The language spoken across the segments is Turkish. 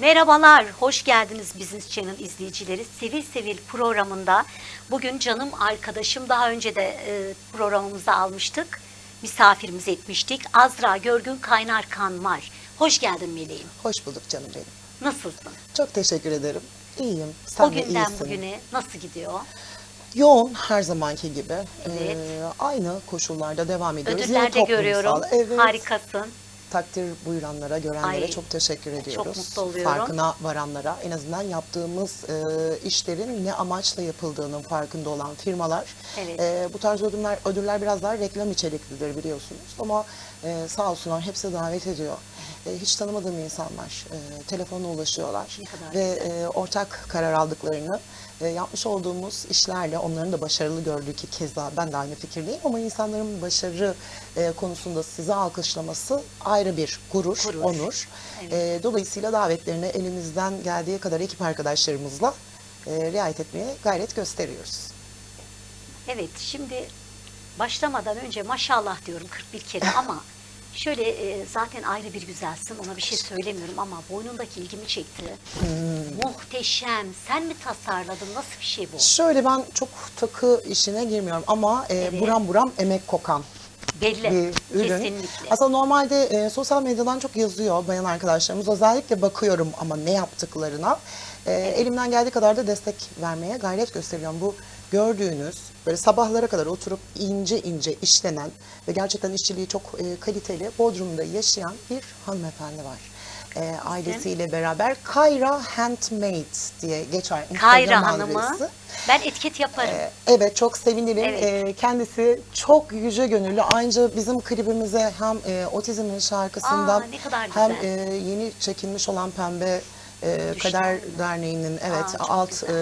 Merhabalar, hoş geldiniz Business Channel izleyicileri. Sevil Sevil programında bugün canım arkadaşım daha önce de e, programımıza almıştık. Misafirimiz etmiştik. Azra Görgün Kaynarkan var. Hoş geldin Meleğim. Hoş bulduk canım benim. Nasılsın? Çok teşekkür ederim. İyiyim. Sen o de günden iyisin. bugüne nasıl gidiyor? Yoğun her zamanki gibi. Evet. Ee, aynı koşullarda devam ediyoruz. Yine Ödüller de toplumsal, görüyorum. Evet. Harikasın. Takdir buyuranlara, görenlere Ay, çok teşekkür ediyoruz. mutlu oluyorum. Farkına varanlara, en azından yaptığımız e, işlerin ne amaçla yapıldığının farkında olan firmalar. Evet. E, bu tarz ödüller, ödüller biraz daha reklam içeriklidir biliyorsunuz. Ama e, sağ olsunlar hepsi davet ediyor. E, hiç tanımadığım insanlar e, telefonla ulaşıyorlar ve e, ortak karar aldıklarını e, yapmış olduğumuz işlerle onların da başarılı gördüğü ki keza ben de aynı fikirdeyim ama insanların başarı e, konusunda sizi alkışlaması ayrı bir gurur, Gurur. onur. Evet. E, dolayısıyla davetlerine elimizden geldiği kadar ekip arkadaşlarımızla e, riayet etmeye gayret gösteriyoruz. Evet, şimdi başlamadan önce maşallah diyorum 41 kere ama şöyle e, zaten ayrı bir güzelsin ona bir şey söylemiyorum ama boynundaki ilgimi çekti. Muhteşem. Sen mi tasarladın? Nasıl bir şey bu? Şöyle ben çok takı işine girmiyorum ama e, Evet. buram buram emek kokan Belli. bir ürün. Kesinlikle. Aslında normalde e, sosyal medyadan çok yazıyor bayan arkadaşlarımız. Özellikle bakıyorum ama ne yaptıklarına. E, Elimden geldiği kadar da destek vermeye gayret gösteriyorum. Bu gördüğünüz böyle sabahlara kadar oturup ince ince işlenen ve gerçekten işçiliği çok e, kaliteli Bodrum'da yaşayan bir hanımefendi var. E, ailesiyle beraber Kayra Handmade diye geçer Kayra Hanım'ı adresi. ben etiket yaparım. Ee, Evet çok sevinirim. Evet. Ee, Kendisi çok yüce gönüllü. Ayrıca bizim klibimize hem e, Otizm'in şarkısından Aa, hem e, yeni çekilmiş olan Pembe e, Kader mi? Derneği'nin evet Aa, alt e,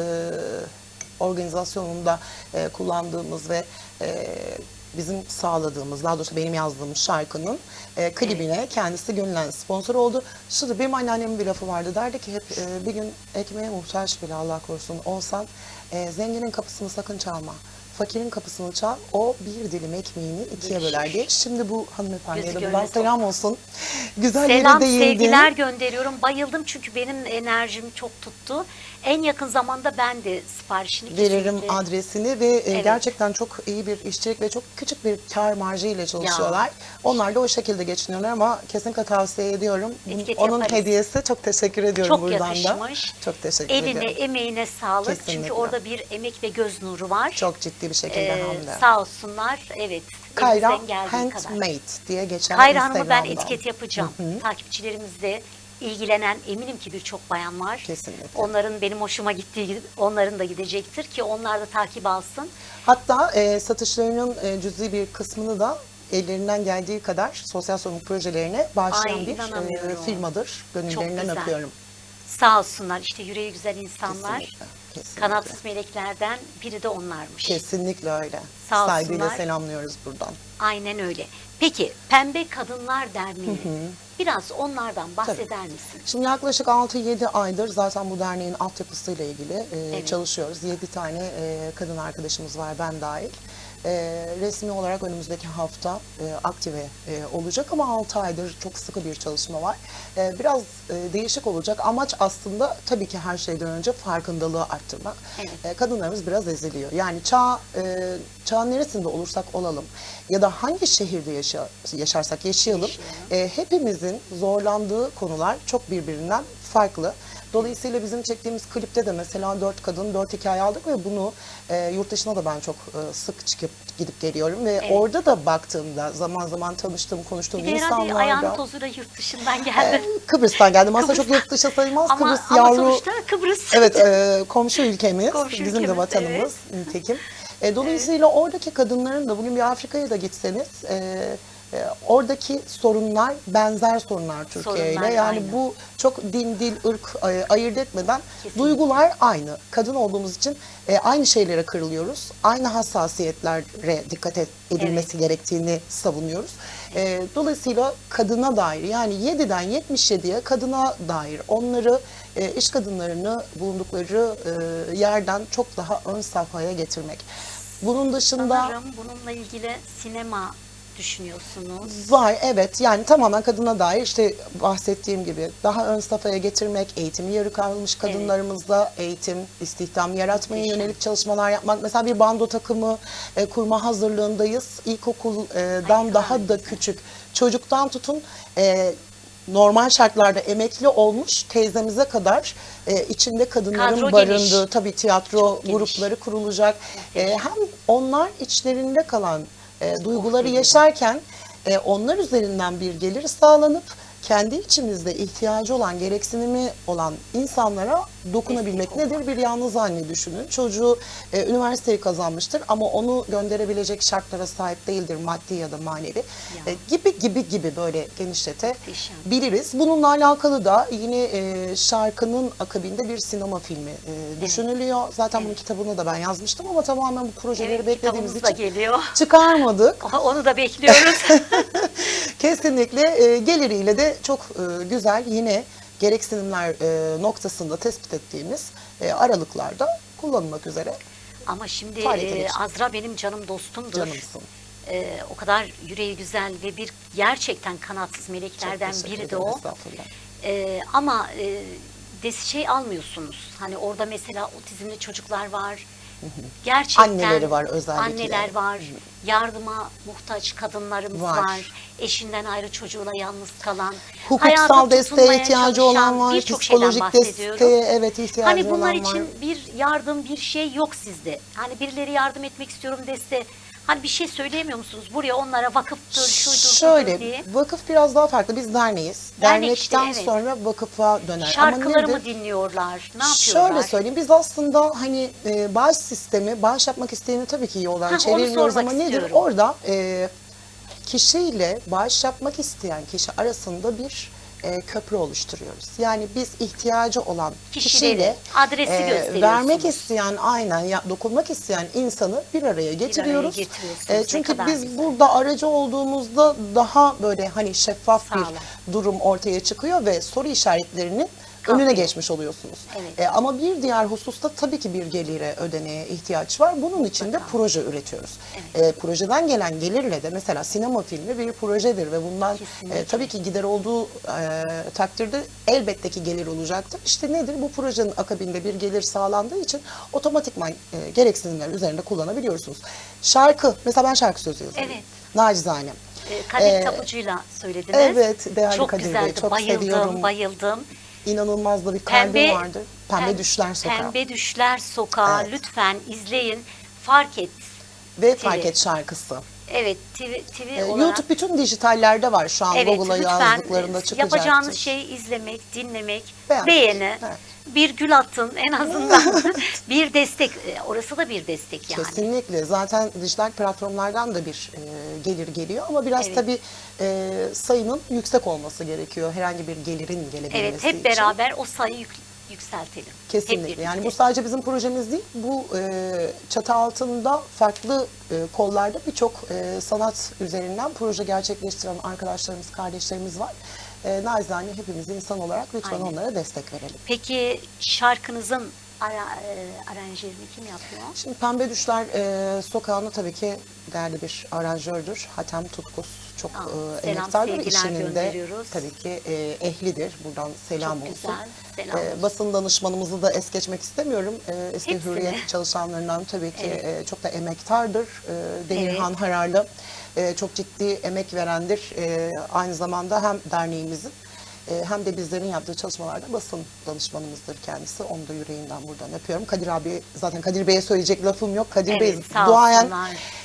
organizasyonunda e, kullandığımız ve e, bizim sağladığımız, daha doğrusu benim yazdığım şarkının e, klibine kendisi gönüllü sponsor oldu. Şurada benim anneannemin bir lafı vardı. Derdi ki hep e, bir gün ekmeğe muhtaç bile Allah korusun olsan e, zenginin kapısını sakın çalma. Fakirin kapısını çal, o bir dilim ekmeğini ikiye böler diye. Şimdi bu hanımefendiye Gözü de buradan gönlü selam olsun. Güzel yere Selam, değindin. sevgiler gönderiyorum. Bayıldım çünkü benim enerjim çok tuttu. En yakın zamanda ben de siparişini veririm kesinlikle- adresini ve e, Evet. gerçekten çok iyi bir işçilik ve çok küçük bir kar marjı ile çalışıyorlar. Onlar da o şekilde geçiniyorlar ama kesinlikle tavsiye ediyorum. Bunun- Etiket Onun yaparız. hediyesi çok teşekkür ediyorum Çok buradan yakışmış. da. Çok teşekkür Eline, ediyorum. emeğine sağlık. Çünkü Kesinlikle. orada bir emek ve göz nuru var. Çok ciddi bir şekilde Ee, hem de. Sağ olsunlar. Evet. Kayra elimizden geldiği kadar. Handmade diye geçen Kayra Hanım'ı ben etiket yapacağım. Takipçilerimizle ilgilenen eminim ki birçok bayan var. Kesinlikle. Onların benim hoşuma gittiği onların da gidecektir ki onlar da takip alsın. Hatta e, satışlarının e, cüzi bir kısmını da ellerinden geldiği kadar sosyal sorumluluk projelerine bağışlayan Ay, bir e, firmadır. Çok Gönüllerinden güzel. öpüyorum. Sağ olsunlar işte yüreği güzel insanlar. Kesinlikle, kesinlikle. Kanatsız meleklerden biri de onlarmış. Kesinlikle öyle. Sağ Saygıyla olsunlar. selamlıyoruz buradan. Aynen öyle. Peki Pembe Kadınlar Derneği biraz onlardan bahseder misin? Şimdi yaklaşık 6-7 aydır zaten bu derneğin altyapısıyla ilgili e, Evet. çalışıyoruz. 7 tane e, kadın arkadaşımız var ben dahil. E, resmi olarak önümüzdeki hafta e, aktive e, olacak ama 6 aydır çok sıkı bir çalışma var. E, biraz e, değişik olacak. Amaç aslında tabii ki her şeyden önce farkındalığı arttırmak. Evet. E, kadınlarımız biraz eziliyor. Yani çağ e, çağın neresinde olursak olalım ya da hangi şehirde yaşa, yaşarsak yaşayalım, Yaşayalım. e, hepimizin zorlandığı konular çok birbirinden farklı. Dolayısıyla bizim çektiğimiz klipte de mesela dört kadın, dört hikaye aldık ve bunu e, yurt dışına da ben çok e, sık çıkıp gidip geliyorum ve Evet. orada da baktığımda zaman zaman tanıştığım, konuştuğum Bir insanlarla ayağının tozuyla yurt dışından geldin. Kıbrıs'tan geldim. Aslında çok yurt dışı sayılmaz. ama, Kıbrıs ama yavru sonuçta Kıbrıs. Evet, e, komşu ülkemiz, Komşu bizim ülkemiz, de vatanımız nitekim. E, dolayısıyla oradaki kadınların da bugün bir Afrika'ya da gitseniz, e, e, oradaki sorunlar benzer sorunlar Türkiye ile. Sorunlar Yani aynı. bu çok din, dil, ırk e, ayırt etmeden Kesinlikle. duygular aynı. Kadın olduğumuz için e, aynı şeylere kırılıyoruz. Aynı hassasiyetlere dikkat et- edilmesi gerektiğini savunuyoruz. E, dolayısıyla kadına dair yani 7'den 77'ye kadına dair onları e, iş kadınlarını bulundukları e, yerden çok daha ön safhaya getirmek. Bunun dışında Sanırım bununla ilgili sinema düşünüyorsunuz? Var evet yani tamamen kadına dair işte bahsettiğim gibi daha ön safhaya getirmek, eğitimi yarı kalmış kadınlarımızda eğitim, istihdam yaratmaya Muhteşem. yönelik çalışmalar yapmak. Mesela bir bando takımı e, kurma hazırlığındayız. İlkokuldan Ay, daha da küçük çocuktan tutun e, normal şartlarda emekli olmuş teyzemize kadar e, içinde kadınların Kadro barındığı geniş. tabii tiyatro Çok geniş. grupları kurulacak. E, hem onlar içlerinde kalan e, duyguları yaşarken e, onlar üzerinden bir gelir sağlanıp kendi içimizde ihtiyacı olan, gereksinimi olan insanlara dokunabilmek nedir? Bir yalnız anne düşünün. Çocuğu e, üniversiteyi kazanmıştır ama onu gönderebilecek şartlara sahip değildir maddi ya da manevi. Ya. E, gibi gibi gibi böyle genişlete Muhteşem. biliriz. Bununla alakalı da yine e, şarkının akabinde bir sinema filmi e, düşünülüyor. Zaten bunun kitabını da ben yazmıştım ama tamamen bu projeleri Evet, beklediğimiz kitabımız da için geliyor. çıkarmadık. Onu da bekliyoruz. Kesinlikle e, geliriyle de çok e, güzel yine gereksinimler e, noktasında tespit ettiğimiz e, aralıklarda kullanılmak üzere Ama şimdi Faaliyete e. Azra benim canım dostumdur. canımsın. E, o kadar yüreği güzel ve bir gerçekten kanatsız Çok meleklerden teşekkür biri de ederim, o. Estağfurullah. E, ama e, des şey almıyorsunuz. Hani orada mesela otizmli çocuklar var. Gerçekten Anneleri var özellikle. Anneler var. Yardıma muhtaç kadınlarımız Var. var. Eşinden ayrı çocuğuyla yalnız kalan. Hukuksal desteğe ihtiyacı olan var, psikolojik desteğe evet ihtiyacı Hani bunlar olan var. için bir yardım, bir şey yok sizde. Hani birileri yardım etmek istiyorum dese, hani bir şey söyleyemiyor musunuz? Buraya onlara vakıftır, şuydur, budur Şöyle, diye. vakıf biraz daha farklı. Biz derneğiz. Dernek Dernekten işte, evet. sonra vakıfa döner. Şarkıları Ama mı nedir? dinliyorlar? Ne yapıyorlar? Şöyle söyleyeyim biz aslında hani e, bağış sistemi, bağış yapmak isteyeni tabii ki yoldan Ha, onu çevirmiyoruz sormak ama nedir? istiyorum. Orada e, kişiyle bağış yapmak isteyen kişi arasında bir e, köprü oluşturuyoruz. Yani biz ihtiyacı olan Kişileri, kişiyle adresi gösteriyorsunuz. vermek isteyen aynen ya, dokunmak isteyen insanı bir araya getiriyoruz. getiriyorsunuz. E, Ne çünkü biz güzel. burada aracı olduğumuzda daha böyle hani şeffaf Sağ olun. bir durum ortaya çıkıyor ve soru işaretlerinin. Önüne geçmiş oluyorsunuz. Evet. E, ama bir diğer hususta tabii ki bir gelire ödeneğe ihtiyaç var. Bunun için de proje üretiyoruz. E, projeden gelen gelirle de mesela sinema filmi bir projedir ve bundan Kesinlikle. e, tabii ki gider olduğu e, takdirde elbette ki gelir olacaktır. İşte nedir? Bu projenin akabinde bir gelir sağlandığı için otomatikman e, gereksinimler üzerinde kullanabiliyorsunuz. Şarkı, mesela ben şarkı sözü yazıyorum. Evet. Nacizane. E, Kadir Ee, Tabucu'yla söylediniz. evet, değerli çok Kadir Bey, güzeldi. çok bayıldım, seviyorum. bayıldım. İnanılmaz da bir kalbim Pembe vardır. Pembe Pem- Düşler Sokağı. Pembe Düşler Sokağı. Evet. Lütfen izleyin. Fark et. Ve. Fark Et şarkısı. Evet, TV, TV Ee, olarak. YouTube bütün dijitallerde var şu an. Evet, Google'a yazdıklarında çıkacaktır. yapacağınız şey izlemek, dinlemek, Beğenmek. beğeni, Evet. bir gül atın en azından. bir destek, e, orası da bir destek yani. Kesinlikle. Zaten dijital platformlardan da bir e, gelir geliyor ama biraz Evet. tabii e, sayının yüksek olması gerekiyor. Herhangi bir gelirin gelebilmesi Evet, hep için. beraber o yük- yükseltelim. Kesinlikle. Yani bu sadece bizim projemiz değil. Bu e, çatı altında farklı e, kollarda birçok e, sanat üzerinden proje gerçekleştiren arkadaşlarımız, kardeşlerimiz var. E, nacizane hepimiz insan olarak lütfen Aynen. onlara destek verelim. Peki şarkınızın ara, e, aranjörünü kim yapıyor? Şimdi Pembe Düşler e, Sokağı'nda tabii ki değerli bir aranjördür. Hatem Tutkus çok e, selam, emektardır sevgiler işinin de gönderiyoruz. tabii ki e, ehlidir. Buradan selam Çok olsun. güzel, selam E, olsun. basın danışmanımızı da es geçmek istemiyorum. E, eski Hepsini. Hürriyet çalışanlarından tabii ki e, çok da emektardır. E, Demirhan Hararlı e, çok ciddi emek verendir. E, aynı zamanda hem derneğimizin e, hem de bizlerin yaptığı çalışmalarda basın danışmanımızdır kendisi. Onu da yüreğinden buradan öpüyorum. Kadir abi zaten Kadir Bey'e söyleyecek lafım yok. Kadir Evet, Bey duayen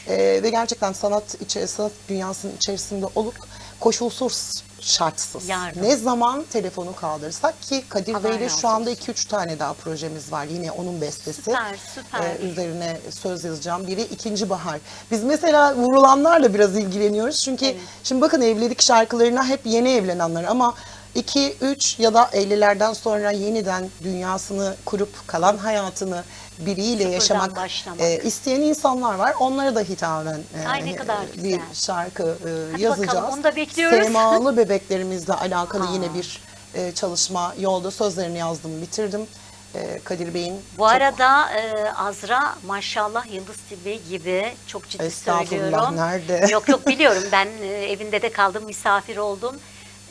e, ve gerçekten sanat içe, sanat dünyasının içerisinde olup koşulsuz şartsız. Yardım. Ne zaman telefonu kaldırsak ki Kadir Bey'le razı şu anda olsun. 2-3 tane daha projemiz var. Yine onun bestesi. Süper, süper. E, üzerine söz yazacağım. Biri ikinci bahar. Biz mesela vurulanlarla biraz ilgileniyoruz. Çünkü Evet. şimdi bakın evlilik şarkılarına hep yeni evlenenler ama 2, 3 ya da 50'lerden sonra yeniden dünyasını kurup kalan hayatını biriyle Sıfırdan yaşamak başlamak. e, isteyen insanlar var. Onlara da hitaben e, Ay ne kadar bir güzel. şarkı e, Hadi yazacağız. bakalım, onu da bekliyoruz. Semalı bebeklerimizle alakalı Aa. yine bir e, çalışma yolda sözlerini yazdım, bitirdim. e, Kadir Bey'in Bu çok- arada e, Azra maşallah Yıldız Tilbe gibi çok ciddi Estağfurullah, söylüyorum. nerede? Yok yok biliyorum ben e, evinde de kaldım misafir oldum.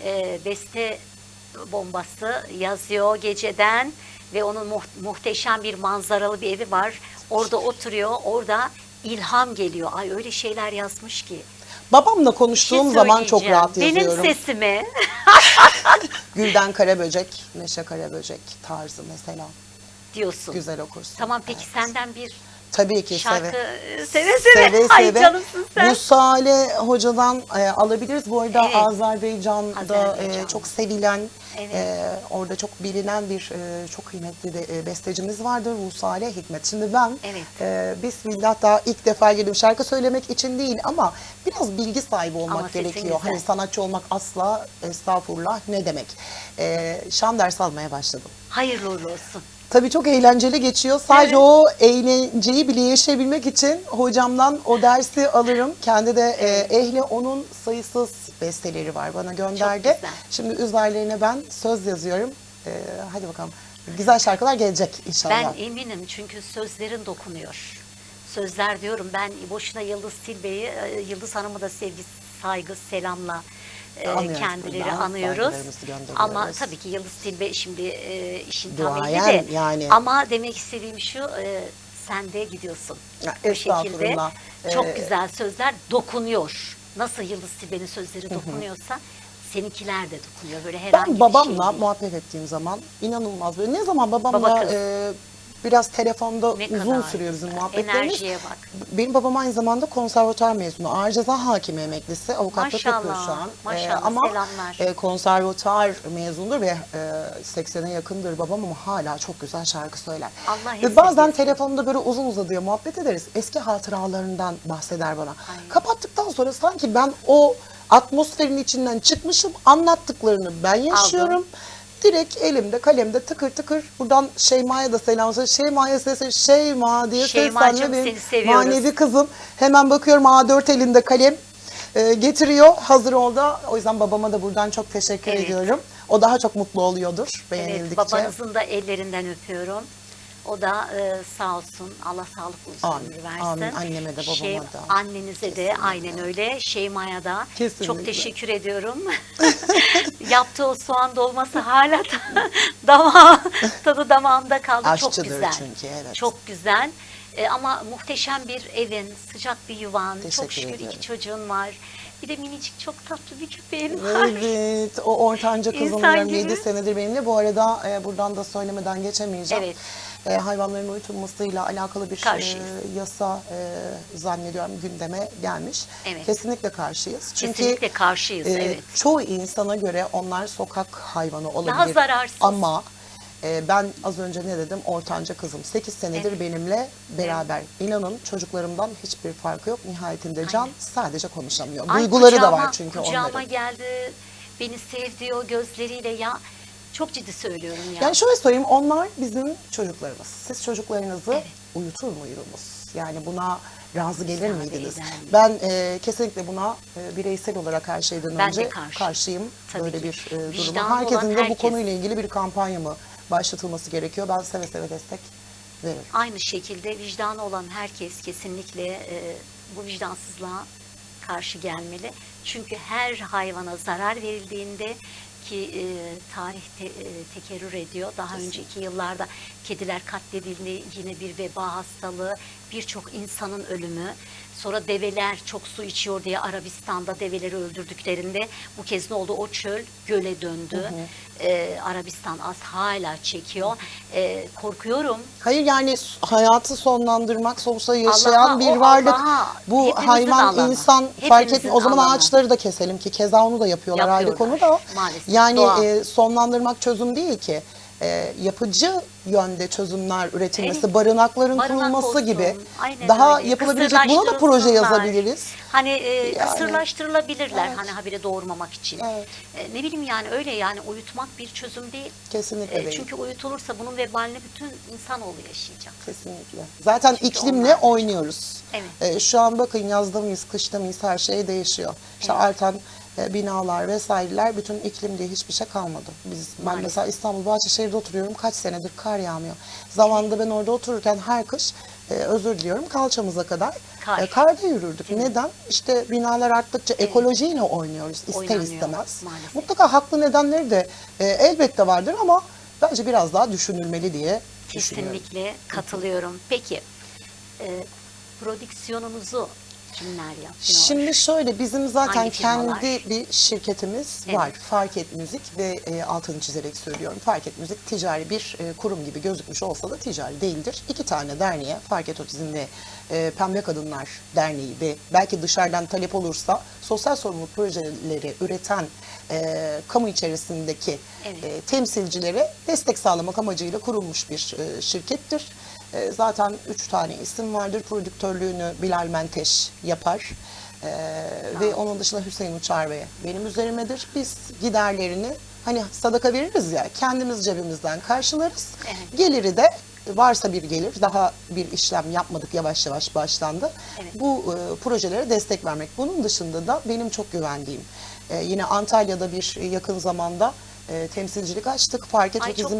E, beste bombası yazıyor geceden ve onun muht- muhteşem bir manzaralı bir evi var. Orada oturuyor orada ilham geliyor. Ay öyle şeyler yazmış ki. babamla Bir şey konuştuğum zaman çok rahat yazıyorum. Benim sesime Gülden Karaböcek, Neşe Karaböcek tarzı mesela. diyorsun. Güzel okursun. Tamam peki Evet. senden bir Tabii ki şarkı seve. e, seve seve. Ay canımsın sen. Bu Sale Hoca'dan e, alabiliriz. Bu arada Evet. Azerbaycan'da Azerbaycan. e, çok sevilen, Evet. e, orada çok bilinen bir e, çok kıymetli de, e, bestecimiz vardır. Bu Sale Hikmet. Şimdi ben Evet. e, Bismillah daha ilk defa girdim. Şarkı söylemek için değil ama biraz bilgi sahibi olmak Ama sesin gerekiyor. güzel. Hani sanatçı olmak asla estağfurullah ne demek. E, şan ders almaya başladım. Hayırlı uğurlu olsun. Tabii çok eğlenceli geçiyor. Sadece Evet. o eğlenceyi bile yaşayabilmek için hocamdan o dersi alırım. Kendi de e, ehli onun sayısız besteleri var bana gönderdi. Çok güzel. Şimdi üzerlerine ben söz yazıyorum. E, hadi bakalım. Güzel şarkılar gelecek inşallah. Ben eminim çünkü sözlerin dokunuyor. Sözler diyorum ben boşuna Yıldız Tilbe'yi, e, Yıldız Hanım'ı da sevgi, saygı, selamla Anıyoruz kendileri buradan, anıyoruz. Ama tabii ki Yıldız Tilbe şimdi e, işin tam Duayen de. yani. Ama demek istediğim şu, e, sen de gidiyorsun. Ya, Bu şekilde estağfurullah. çok Ee, güzel sözler dokunuyor. Nasıl Yıldız Tilbe'nin sözleri dokunuyorsa seninkiler de dokunuyor. Böyle herhangi Ben bir babamla şey değil. muhabbet ettiğim zaman inanılmaz böyle ne zaman babamla Baba kız. e, biraz telefonda Ne uzun kadar sürüyor bizim güzel. muhabbetlerimiz. Enerjiye bak. Benim babam aynı zamanda konservatuar mezunu. Ağır ceza hakimi emeklisi. Avukatlık Maşallah, yapıyor şu an. maşallah, ama selamlar. e, konservatuar mezundur ve e, 80'e yakındır babam ama hala çok güzel şarkı söyler. Allah ve bazen telefonda böyle uzun uzadıya muhabbet ederiz. Eski hatıralarından bahseder bana. Kapattıktan sonra sanki ben o atmosferin içinden çıkmışım. Anlattıklarını ben yaşıyorum. Direkt elimde kalemde tıkır tıkır buradan Şeyma'ya da selam söyle. Şeyma'ya sesle Şeyma diye Şeymacığım, seslenme benim seni seviyoruz. manevi kızım. Hemen bakıyorum A4 elinde kalem e, getiriyor. Hazır oldu. O yüzden babama da buradan çok teşekkür Evet. ediyorum. O daha çok mutlu oluyordur Evet, beğenildikçe. babanızın da ellerinden öpüyorum. O da e, sağ olsun. Allah sağlık uzun Amin, versin. amin. Anneme de, babama da. Annenize de aynen öyle. Şeyma'ya da Kesinlikle. çok teşekkür ediyorum. Yaptığı o soğan dolması hala da dama, tadı damağımda kaldı. çok Aşçıdır güzel. çünkü, evet. Çok güzel. E, ama muhteşem bir evin, sıcak bir yuvan. çok Teşekkür şükür ediyorum. iki çocuğun var. Bir de minicik çok tatlı bir köpeğin var. Evet, o ortanca kızım İnsan 27 gibi. senedir benimle. Bu arada e, buradan da söylemeden geçemeyeceğim. Evet. E, hayvanların uyutulmasıyla alakalı bir e, yasa e, zannediyorum gündeme gelmiş. Evet. Kesinlikle karşıyız. Çünkü Kesinlikle karşıyız, e, evet. çoğu insana göre onlar sokak hayvanı olabilir. Daha zararsız. Ama e, ben az önce ne dedim? Ortanca kızım. 8 senedir Evet. benimle beraber. İnanın çocuklarımdan hiçbir farkı yok. Nihayetinde Can Aynen. sadece konuşamıyor. Ay, Duyguları da kucağıma- var çünkü Kucağıma onların. geldi, beni sevdi o gözleriyle ya. Çok ciddi söylüyorum ya. Yani şöyle söyleyeyim, onlar bizim çocuklarımız. Siz çocuklarınızı Evet. uyutur muydunuz? Yani buna razı gelir Müsaade miydiniz? eder miydiniz? Ben e, kesinlikle buna e, bireysel olarak her şeyden Ben önce karşıyım. karşıyım. Tabii Böyle ki. bir e, duruma. Herkesin de bu herkes. konuyla ilgili bir kampanya mı başlatılması gerekiyor? Ben seve seve destek veririm. Aynı şekilde vicdanı olan herkes kesinlikle e, bu vicdansızlığa karşı gelmeli. Çünkü her hayvana zarar verildiğinde ki e, tarih te- e, tekerrür ediyor. Daha önceki yıllarda kediler katledildi, yine bir veba hastalığı, birçok insanın ölümü. Sonra develer çok su içiyor diye Arabistan'da develeri öldürdüklerinde bu kez ne oldu? O çöl göle döndü. E, Arabistan az hala çekiyor. E, korkuyorum Hayır yani hayatı sonlandırmak, sonuçta yaşayan Allah'a, bir varlık. Allah'a, Bu hayvan, alanı. insan fark Hepimizin etmiyor. O zaman alanı. ağaçları da keselim ki keza onu da yapıyorlar, ayrı konu Yapıyorlar, da. maalesef, Yani e, sonlandırmak çözüm değil ki. E, yapıcı yönde çözümler üretilmesi, Evet. barınakların Barınak kurulması olsun, gibi aynen daha öyle. yapılabilecek buna da proje yazabiliriz. Hani e, Yani. kısırlaştırılabilirler Evet. hani habire doğurmamak için. Evet. E, ne bileyim yani öyle yani uyutmak bir çözüm değil. Kesinlikle E, değil. çünkü uyutulursa bunun vebalini bütün insanoğlu yaşayacak. Kesinlikle. Zaten Çünkü iklimle onlar- oynuyoruz. Evet. Ee, şu an bakın yazda mıyız, kışta mıyız her şey değişiyor. İşte artan e, binalar vesaireler bütün iklim diye hiçbir şey kalmadı. Biz ben mesela İstanbul Bahçeşehir'de oturuyorum. Kaç senedir kar yağmıyor. Zamanında ben orada otururken her kış e, özür diliyorum kalçamıza kadar Kar. e, karda yürürdük. Neden? İşte binalar arttıkça ekolojiyle oynuyoruz ister Oynanıyor, istemez. maalesef. Mutlaka haklı nedenleri de e, elbette vardır ama bence biraz daha düşünülmeli diye düşünüyorum. Kesinlikle katılıyorum. Peki e, prodüksiyonunuzu kimler yapıyor? Şimdi şöyle bizim zaten Hangi firmalar? kendi bir şirketimiz Evet. var. Fark Et Müzik ve e, altını çizerek söylüyorum. Fark Et Müzik ticari bir e, kurum gibi gözükmüş olsa da ticari değildir. İki tane derneğe Fark Et Otizm ve e, Pembe Kadınlar Derneği ve belki dışarıdan talep olursa sosyal sorumluluk projeleri üreten e, kamu içerisindeki Evet. e, temsilcilere destek sağlamak amacıyla kurulmuş bir e, şirkettir. E, zaten üç tane isim vardır. Prodüktörlüğünü Bilal Menteş yapar. E, ve onun dışında Hüseyin Uçar Bey benim üzerimedir. Biz giderlerini hani sadaka veririz ya kendimiz cebimizden karşılarız. Evet. Geliri de varsa bir gelir daha bir işlem yapmadık yavaş yavaş başlandı. Evet. Bu e, projelere destek vermek. Bunun dışında da benim çok güvendiğim e, yine Antalya'da bir yakın zamanda e, temsilcilik açtık. Fark et Ay, güzel.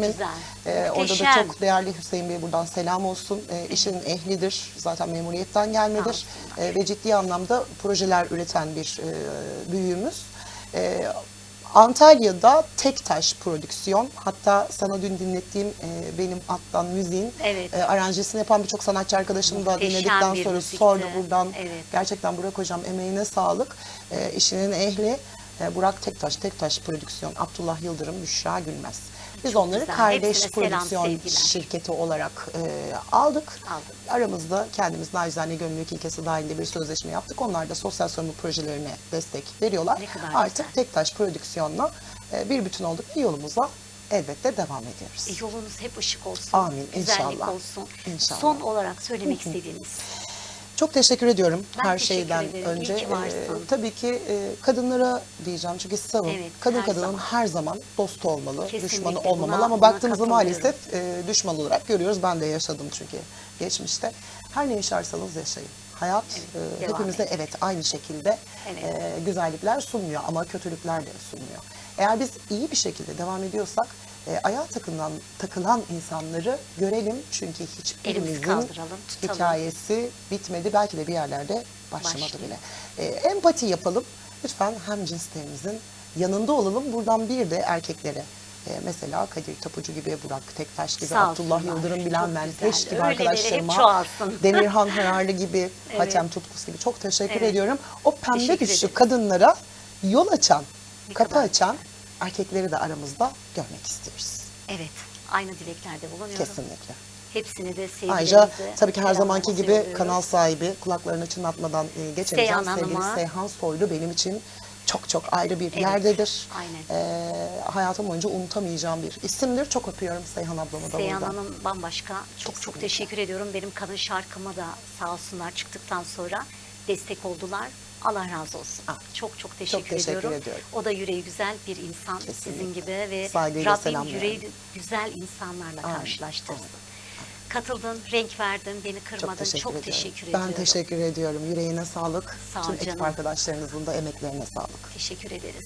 e, orada da çok değerli Hüseyin Bey buradan selam olsun. E, işin ehlidir. Zaten memuriyetten gelmedir. E, ve ciddi anlamda projeler üreten bir e, büyüğümüz. E, Antalya'da tek taş prodüksiyon. Hatta sana dün dinlettiğim e, benim alttan müziğin Evet. e, aranjesini yapan birçok sanatçı arkadaşım da dinledikten sonra müzikti. sordu buradan. Evet. Gerçekten Burak Hocam emeğine sağlık. E, işinin ehli Burak Tektaş, Tektaş Prodüksiyon, Abdullah Yıldırım, Büşra Gülmez. Biz onları güzel. kardeş Hepsine selam, prodüksiyon sevgiler. şirketi olarak e, aldık. Aldık. Aramızda kendimiz nacizane gönüllülük ilkesi dahilinde bir sözleşme yaptık. Onlar da sosyal sorumluluk projelerine destek veriyorlar. Artık güzel. Tektaş Prodüksiyon'la e, bir bütün olduk ve yolumuza elbette devam ediyoruz. E, Yolunuz hep ışık olsun. Amin, Güzellik inşallah. olsun. İnşallah. Son olarak söylemek istediğiniz. Çok teşekkür ediyorum Ben her teşekkür şeyden ederim. Önce. Ee, tabii ki e, kadınlara diyeceğim çünkü savun. Evet, Kadın her kadının zaman. her zaman dostu olmalı, Kesinlikle, düşmanı buna- olmamalı ama baktığımızda maalesef e, düşman olarak görüyoruz. Ben de yaşadım çünkü geçmişte. Her ne yaşarsanız yaşayın. Hayat Evet, e, hepimize edin. evet aynı şekilde Evet. e, güzellikler sunmuyor ama kötülükler de sunmuyor. Eğer biz iyi bir şekilde devam ediyorsak e, ayağa takılan, takılan insanları görelim çünkü hiçbirimizin hikayesi bitmedi. Belki de bir yerlerde başlamadı Başlıyor. bile. E, empati yapalım. Lütfen hem cinslerimizin yanında olalım. Buradan bir de erkeklere e, mesela Kadir Tapucu gibi, Burak Tektaş gibi, Sağ Abdullah olsunlar. Yıldırım, Bilen Menteş gibi Öyleleri arkadaşlarıma. Demirhan Hararlı gibi, Evet. Hatem Tutkus gibi çok teşekkür Evet. ediyorum. O pembe güçlü kadınlara yol açan, kapı açan erkekleri de aramızda görmek istiyoruz. Evet. Aynı dileklerde bulunuyorum. Kesinlikle. Hepsine de sevgilerimizi, Ayrıca tabii ki her zamanki gibi yolluyoruz. kanal sahibi kulaklarını çınlatmadan e, geçemeyeceğim Seyhan sevgili Hanım'a. Seyhan Soylu benim için çok çok ayrı bir Evet, yerdedir. aynen. E, hayatım boyunca unutamayacağım bir isimdir. Çok öpüyorum Seyhan ablamı da Seyhan buradan. Hanım bambaşka. Çok çok Kesinlikle. teşekkür ediyorum. Benim kadın şarkıma da sağ olsunlar çıktıktan sonra destek oldular. Allah razı olsun. Ah, çok çok teşekkür, teşekkür ediyorum. ediyorum. O da yüreği güzel bir insan Kesinlikle. sizin gibi ve Saygıyla Rabbim yüreği güzel insanlarla Amin, karşılaştırsın. amin. Katıldın, renk verdin, beni kırmadın. Çok teşekkür çok ediyorum. teşekkür ben ediyorum. teşekkür ediyorum. Yüreğine sağlık. Sağ Tüm ekip canım. arkadaşlarınızın da emeklerine sağlık. Teşekkür ederiz.